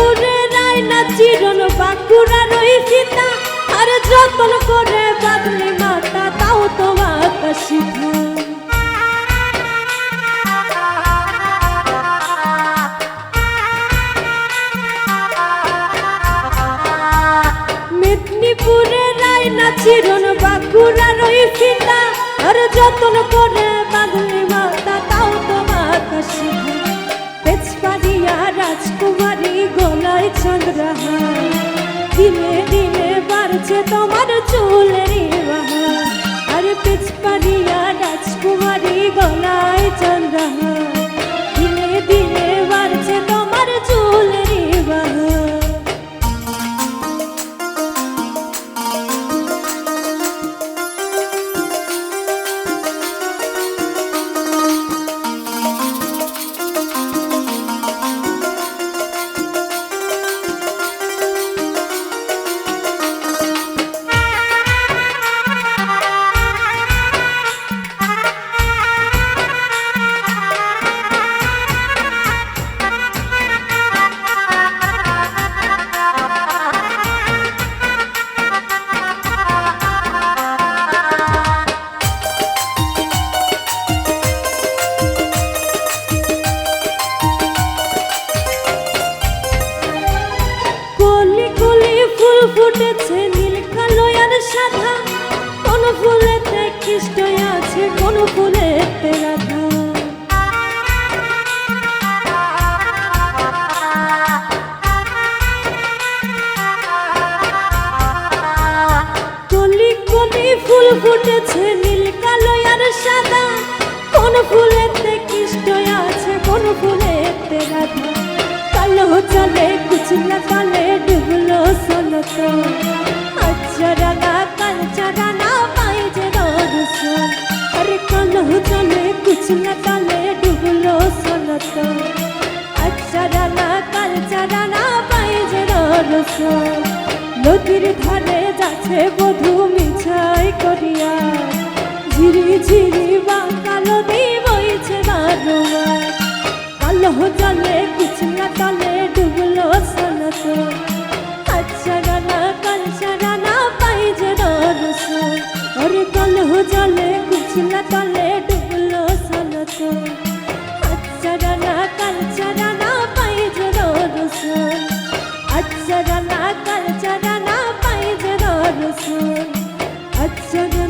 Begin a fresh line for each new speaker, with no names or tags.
মেদিনীপুরে রায়না চিরন বাঁকুড়া রই সীতা। আর যতন করে বাদলি মাতা, তাও তো মাতা শিখা মেদিনীপুরে রায়না চিরন বাঁকুড়া রই সীতা। আর যতন করে বাদলি মাতা, তাও তো মাতা শিখা পেছপাড়িয়া রাজকুমারী গলায় চন্দ্রহার দিনে দিনে বাড়ছে তোমার চুলের বাহার কালো সাদা কোন ফুলেতে খ্রিস্ট আছে, কোন ফুলেতে রাধা। কলি কলি ফুল ফুটেছে নীল, কালো আর সাদা। কোন আছে, কোন কালো চলে তলে ডুবলো সোনত আছো নদীর ধারে যাচ্ছে বধু মিছাই করিয়া। ঝিরি ঝিরি বা কালো দিবইছে বারবার কালো জলে কুচিয়া তলে ডুবলো সনত। আচ্ছা গানা কাঞ্চা রানা পাইছে রস ওরে কালো জলে কুচিয়া তলে अच्छा